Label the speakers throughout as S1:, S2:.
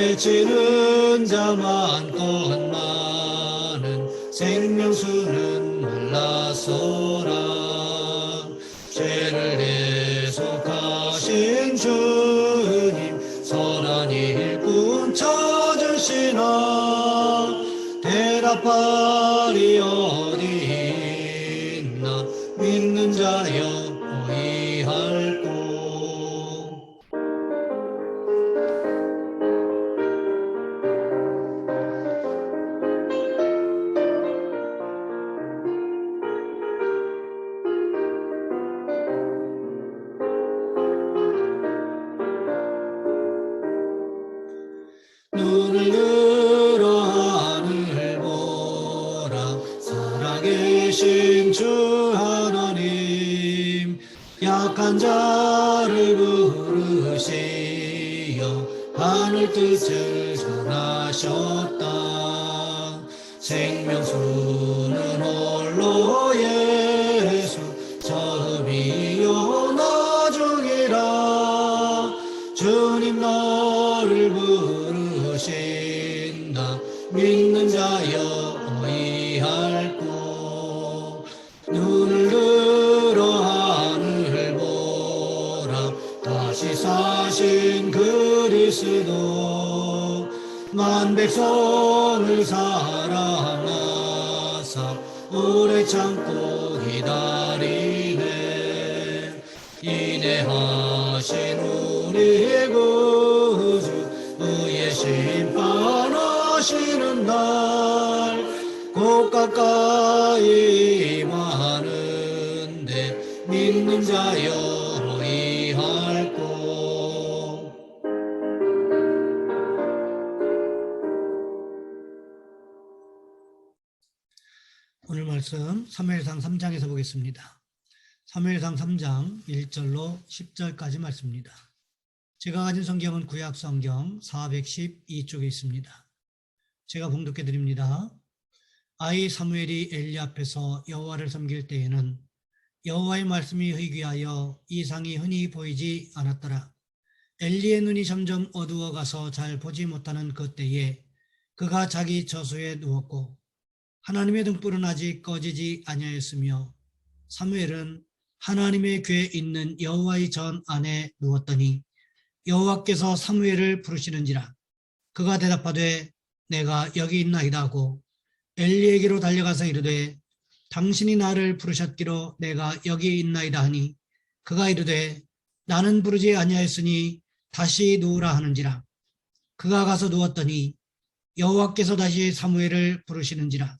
S1: 외치는 자 많건 많은 생명수는 몰라서라. 죄를 대속하신 주님 선한 일꾼 찾으시나. 대답하 하늘 뜻을 전하셨다. 생명수는 그리스도 만 백성을 사랑하사 오래 참고 기다리네. 인내하신 우리 구주 의의 심판하시는 날곧 가까이 임하는데 믿는 자여 말씀 3회상 3장에서 보겠습니다. 3회상 3장 1절로 10절까지 말씀입니다. 제가 가진 성경은 구약 성경 412쪽에 있습니다. 제가 봉독해 드립니다. 아이 사무엘이 엘리 앞에서 여호와를 섬길 때에는 여호와의 말씀이 희귀하여 이상이 흔히 보이지 않았더라. 엘리의 눈이 점점 어두워 가서 잘 보지 못하는 그때에 그가 자기 저소에 누웠고 하나님의 등불은 아직 꺼지지 아니하였으며 사무엘은 하나님의 궤에 있는 여호와의 전 안에 누웠더니 여호와께서 사무엘을 부르시는지라. 그가 대답하되 내가 여기 있나이다 하고 엘리에게로 달려가서 이르되 당신이 나를 부르셨기로 내가 여기 있나이다 하니 그가 이르되 나는 부르지 아니하였으니 다시 누우라 하는지라. 그가 가서 누웠더니 여호와께서 다시 사무엘을 부르시는지라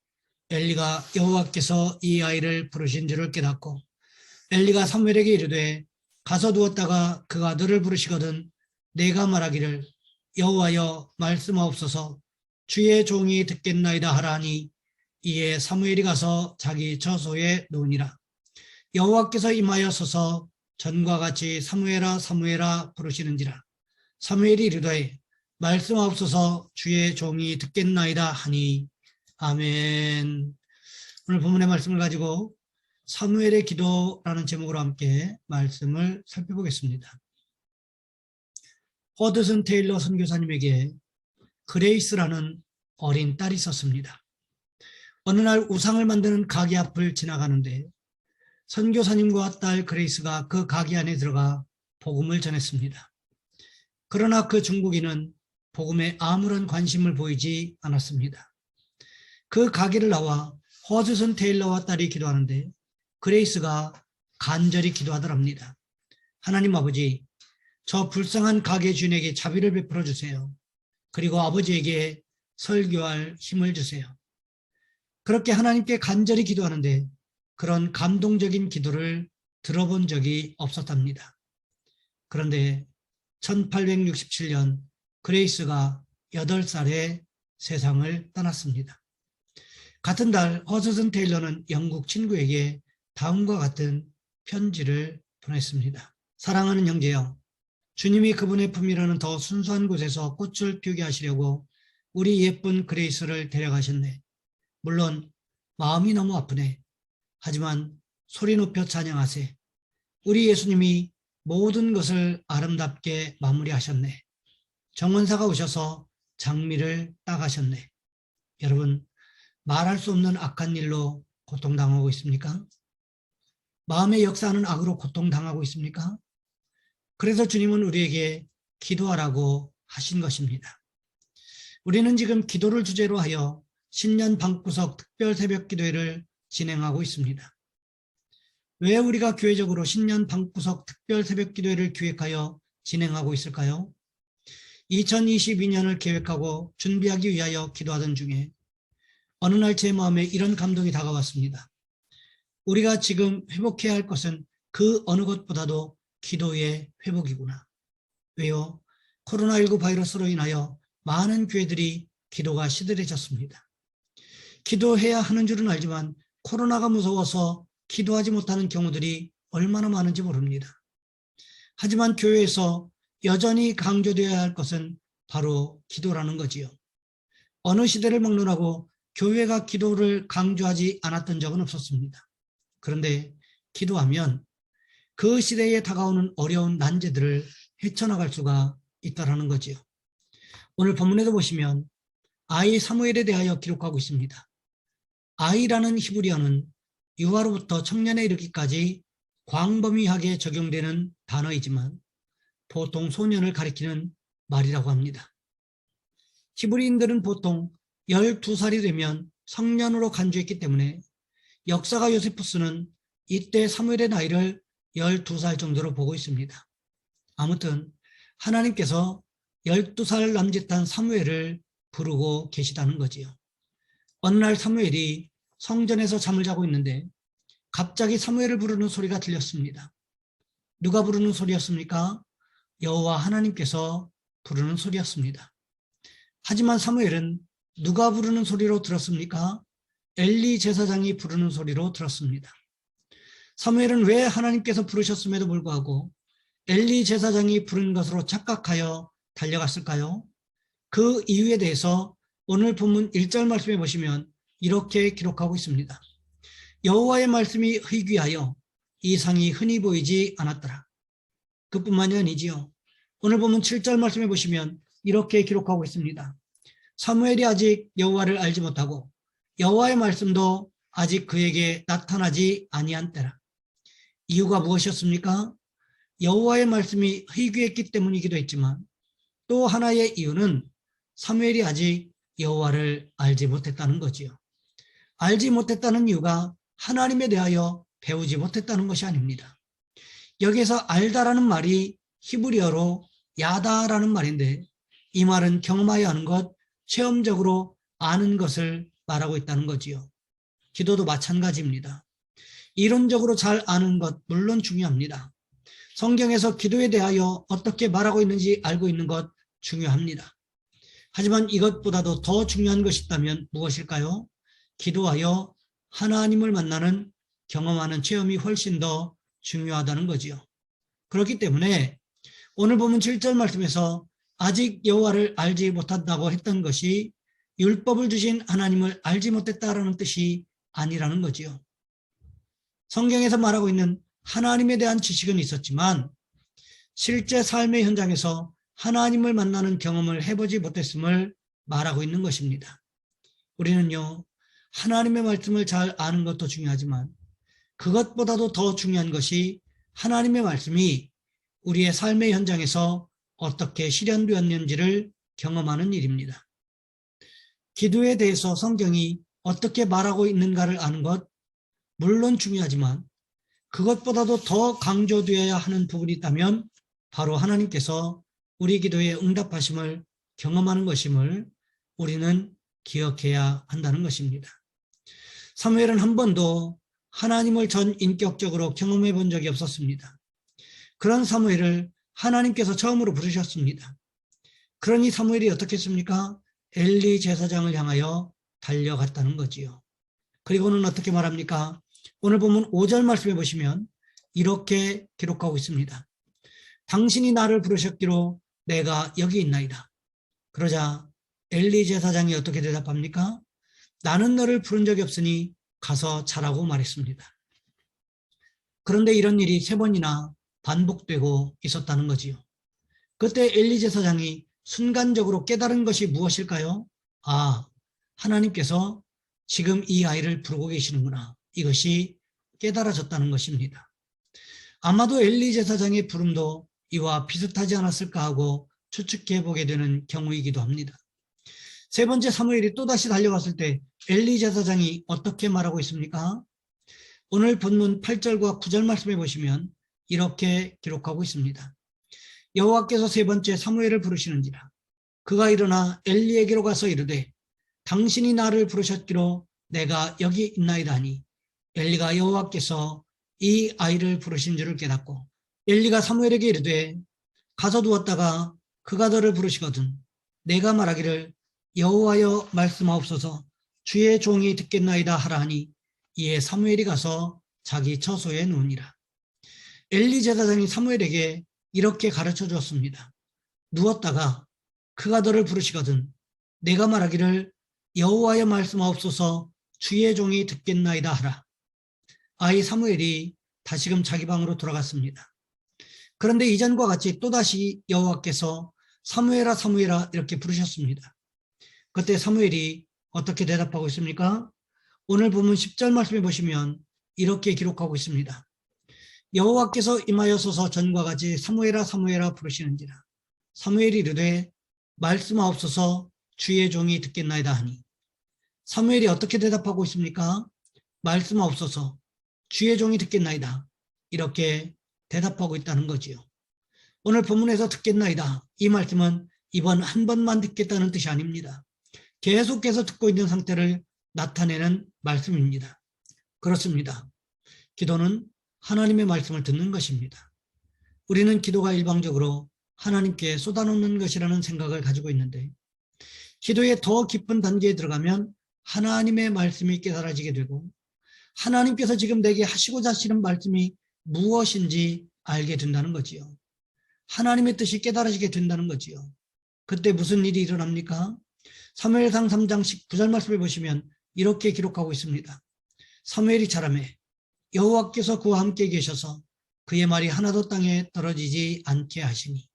S1: 엘리가 여호와께서 이 아이를 부르신 줄을 깨닫고 엘리가 사무엘에게 이르되 가서 누웠다가 그가 너를 부르시거든 내가 말하기를 여호와여 말씀하옵소서. 주의 종이 듣겠나이다 하라니 이에 사무엘이 가서 자기 저소에 누우니라. 여호와께서 임하여 서서 전과 같이 사무엘아 사무엘아 부르시는지라. 사무엘이 이르되 말씀하옵소서 주의 종이 듣겠나이다 하니 아멘. 오늘 본문의 말씀을 가지고 사무엘의 기도라는 제목으로 함께 말씀을 살펴보겠습니다. 허드슨 테일러 선교사님에게 그레이스라는 어린 딸이 있었습니다. 어느 날 우상을 만드는 가게 앞을 지나가는데 선교사님과 딸 그레이스가 그 가게 안에 들어가 복음을 전했습니다. 그러나 그 중국인은 복음에 아무런 관심을 보이지 않았습니다. 그 가게를 나와 허즈슨 테일러와 딸이 기도하는데 그레이스가 간절히 기도하더랍니다. 하나님 아버지, 저 불쌍한 가게 주인에게 자비를 베풀어 주세요. 그리고 아버지에게 설교할 힘을 주세요. 그렇게 하나님께 간절히 기도하는데 그런 감동적인 기도를 들어본 적이 없었답니다. 그런데 1867년 그레이스가 8살에 세상을 떠났습니다. 같은 달 허스슨 테일러는 영국 친구에게 다음과 같은 편지를 보냈습니다. 사랑하는 형제여, 주님이 그분의 품이라는 더 순수한 곳에서 꽃을 피우게 하시려고 우리 예쁜 그레이스를 데려가셨네. 물론 마음이 너무 아프네. 하지만 소리 높여 찬양하세. 우리 예수님이 모든 것을 아름답게 마무리하셨네. 정원사가 오셔서 장미를 따가셨네. 여러분, 말할 수 없는 악한 일로 고통당하고 있습니까? 마음의 역사하는 악으로 고통당하고 있습니까? 그래서 주님은 우리에게 기도하라고 하신 것입니다. 우리는 지금 기도를 주제로 하여 신년 방구석 특별 새벽 기도회를 진행하고 있습니다. 왜 우리가 교회적으로 신년 방구석 특별 새벽 기도회를 기획하여 진행하고 있을까요? 2022년을 계획하고 준비하기 위하여 기도하던 중에 어느 날 제 마음에 이런 감동이 다가왔습니다. 우리가 지금 회복해야 할 것은 그 어느 것보다도 기도의 회복이구나. 왜요? 코로나19 바이러스로 인하여 많은 교회들이 기도가 시들해졌습니다. 기도해야 하는 줄은 알지만 코로나가 무서워서 기도하지 못하는 경우들이 얼마나 많은지 모릅니다. 하지만 교회에서 여전히 강조되어야 할 것은 바로 기도라는 거지요. 어느 시대를 막론하고 교회가 기도를 강조하지 않았던 적은 없었습니다. 그런데 기도하면 그 시대에 다가오는 어려운 난제들을 헤쳐나갈 수가 있다라는 거지요. 오늘 본문에도 보시면 아이 사무엘에 대하여 기록하고 있습니다. 아이라는 히브리어는 유아로부터 청년에 이르기까지 광범위하게 적용되는 단어이지만 보통 소년을 가리키는 말이라고 합니다. 히브리인들은 보통 12살이 되면 성년으로 간주했기 때문에 역사가 요세푸스는 이때 사무엘의 나이를 12살 정도로 보고 있습니다. 아무튼 하나님께서 12살 남짓한 사무엘을 부르고 계시다는 거지요. 어느 날 사무엘이 성전에서 잠을 자고 있는데 갑자기 사무엘을 부르는 소리가 들렸습니다. 누가 부르는 소리였습니까? 여호와 하나님께서 부르는 소리였습니다. 하지만 사무엘은 누가 부르는 소리로 들었습니까? 엘리 제사장이 부르는 소리로 들었습니다. 사무엘은 왜 하나님께서 부르셨음에도 불구하고 엘리 제사장이 부른 것으로 착각하여 달려갔을까요? 그 이유에 대해서 오늘 본문 1절 말씀에 보시면 이렇게 기록하고 있습니다. 여호와의 말씀이 희귀하여 이상이 흔히 보이지 않았더라. 그뿐만이 아니지요. 오늘 보면 7절 말씀해 보시면 이렇게 기록하고 있습니다. 사무엘이 아직 여호와를 알지 못하고 여호와의 말씀도 아직 그에게 나타나지 아니한 때라. 이유가 무엇이었습니까? 여호와의 말씀이 희귀했기 때문이기도 했지만 또 하나의 이유는 사무엘이 아직 여호와를 알지 못했다는 거지요. 알지 못했다는 이유가 하나님에 대하여 배우지 못했다는 것이 아닙니다. 여기서 알다라는 말이 히브리어로 야다라는 말인데 이 말은 경험하여 아는 것, 체험적으로 아는 것을 말하고 있다는 거지요. 기도도 마찬가지입니다. 이론적으로 잘 아는 것 물론 중요합니다. 성경에서 기도에 대하여 어떻게 말하고 있는지 알고 있는 것 중요합니다. 하지만 이것보다도 더 중요한 것이 있다면 무엇일까요? 기도하여 하나님을 만나는 경험하는 체험이 훨씬 더 중요하다는 거지요. 그렇기 때문에 오늘 보면 7절 말씀에서 아직 여호와를 알지 못한다고 했던 것이 율법을 주신 하나님을 알지 못했다라는 뜻이 아니라는 거지요. 성경에서 말하고 있는 하나님에 대한 지식은 있었지만 실제 삶의 현장에서 하나님을 만나는 경험을 해보지 못했음을 말하고 있는 것입니다. 우리는요, 하나님의 말씀을 잘 아는 것도 중요하지만 그것보다도 더 중요한 것이 하나님의 말씀이 우리의 삶의 현장에서 어떻게 실현되었는지를 경험하는 일입니다. 기도에 대해서 성경이 어떻게 말하고 있는가를 아는 것, 물론 중요하지만 그것보다도 더 강조되어야 하는 부분이 있다면 바로 하나님께서 우리 기도에 응답하심을 경험하는 것임을 우리는 기억해야 한다는 것입니다. 사무엘은 한 번도 하나님을 전 인격적으로 경험해 본 적이 없었습니다. 그런 사무엘을 하나님께서 처음으로 부르셨습니다. 그러니 사무엘이 어떻게 했습니까? 엘리 제사장을 향하여 달려갔다는 거지요. 그리고는 어떻게 말합니까? 오늘 보면 5절 말씀해 보시면 이렇게 기록하고 있습니다. 당신이 나를 부르셨기로 내가 여기 있나이다. 그러자 엘리 제사장이 어떻게 대답합니까? 나는 너를 부른 적이 없으니 가서 자라고 말했습니다. 그런데 이런 일이 세 번이나 반복되고 있었다는 거지요. 그때 엘리 제사장이 순간적으로 깨달은 것이 무엇일까요? 아, 하나님께서 지금 이 아이를 부르고 계시는구나. 이것이 깨달아졌다는 것입니다. 아마도 엘리 제사장의 부름도 이와 비슷하지 않았을까 하고 추측해 보게 되는 경우이기도 합니다. 세 번째 사무엘이 또다시 달려갔을 때 엘리 제사장이 어떻게 말하고 있습니까? 오늘 본문 8절과 9절 말씀해 보시면 이렇게 기록하고 있습니다. 여호와께서 세 번째 사무엘을 부르시는지라. 그가 일어나 엘리에게로 가서 이르되 당신이 나를 부르셨기로 내가 여기 있나이다 하니. 엘리가 여호와께서 이 아이를 부르신 줄을 깨닫고 엘리가 사무엘에게 이르되 가서 두었다가 그가 너를 부르시거든 내가 말하기를 여호와여 말씀하옵소서 주의 종이 듣겠나이다 하라 하니 이에 사무엘이 가서 자기 처소에 누우니라 엘리 제사장이 사무엘에게 이렇게 가르쳐 주었습니다 누웠다가 그가 너를 부르시거든 내가 말하기를 여호와여 말씀하옵소서 주의 종이 듣겠나이다 하라 아이 사무엘이 다시금 자기 방으로 돌아갔습니다. 그런데 이전과 같이 또다시 여호와께서 사무엘아 사무엘아 이렇게 부르셨습니다. 그때 사무엘이 어떻게 대답하고 있습니까? 오늘 보면 10절 말씀해 보시면 이렇게 기록하고 있습니다. 여호와께서 임하여서서 전과 같이 사무엘아 사무엘아 부르시는지라 사무엘이 이르되 말씀하옵소서 주의 종이 듣겠나이다 하니 사무엘이 어떻게 대답하고 있습니까? 말씀하옵소서 주의 종이 듣겠나이다. 이렇게 대답하고 있다는 거지요. 오늘 본문에서 듣겠나이다. 이 말씀은 이번 한 번만 듣겠다는 뜻이 아닙니다. 계속해서 듣고 있는 상태를 나타내는 말씀입니다. 그렇습니다. 기도는 하나님의 말씀을 듣는 것입니다. 우리는 기도가 일방적으로 하나님께 쏟아놓는 것이라는 생각을 가지고 있는데 기도의 더 깊은 단계에 들어가면 하나님의 말씀이 깨달아지게 되고 하나님께서 지금 내게 하시고자 하시는 말씀이 무엇인지 알게 된다는 거지요. 하나님의 뜻이 깨달아지게 된다는 거지요. 그때 무슨 일이 일어납니까? 3무엘상 3장 19절 말씀을 보시면 이렇게 기록하고 있습니다. 사무엘이 자라매 여호와께서 그와 함께 계셔서 그의 말이 하나도 땅에 떨어지지 않게 하시니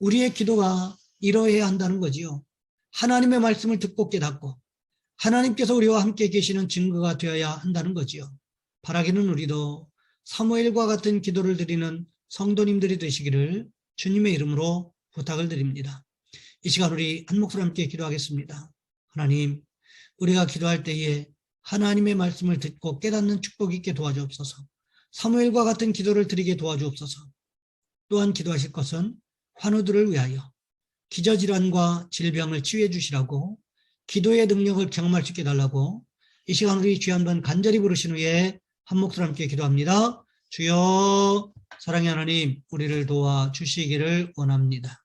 S1: 우리의 기도가 이러해야 한다는 거지요. 하나님의 말씀을 듣고 깨닫고 하나님께서 우리와 함께 계시는 증거가 되어야 한다는 거지요. 바라기는 우리도 사무엘과 같은 기도를 드리는 성도님들이 되시기를 주님의 이름으로 부탁을 드립니다. 이 시간 우리 한 목소리 함께 기도하겠습니다. 하나님, 우리가 기도할 때에 하나님의 말씀을 듣고 깨닫는 축복 있게 도와주옵소서. 사무엘과 같은 기도를 드리게 도와주옵소서. 또한 기도하실 것은 환우들을 위하여 기저질환과 질병을 치유해 주시라고 기도의 능력을 경험할 수 있게 달라고 이 시간 우리 주여 한번 간절히 부르신 후에 한 목소리 함께 기도합니다. 주여 사랑의 하나님 우리를 도와 주시기를 원합니다.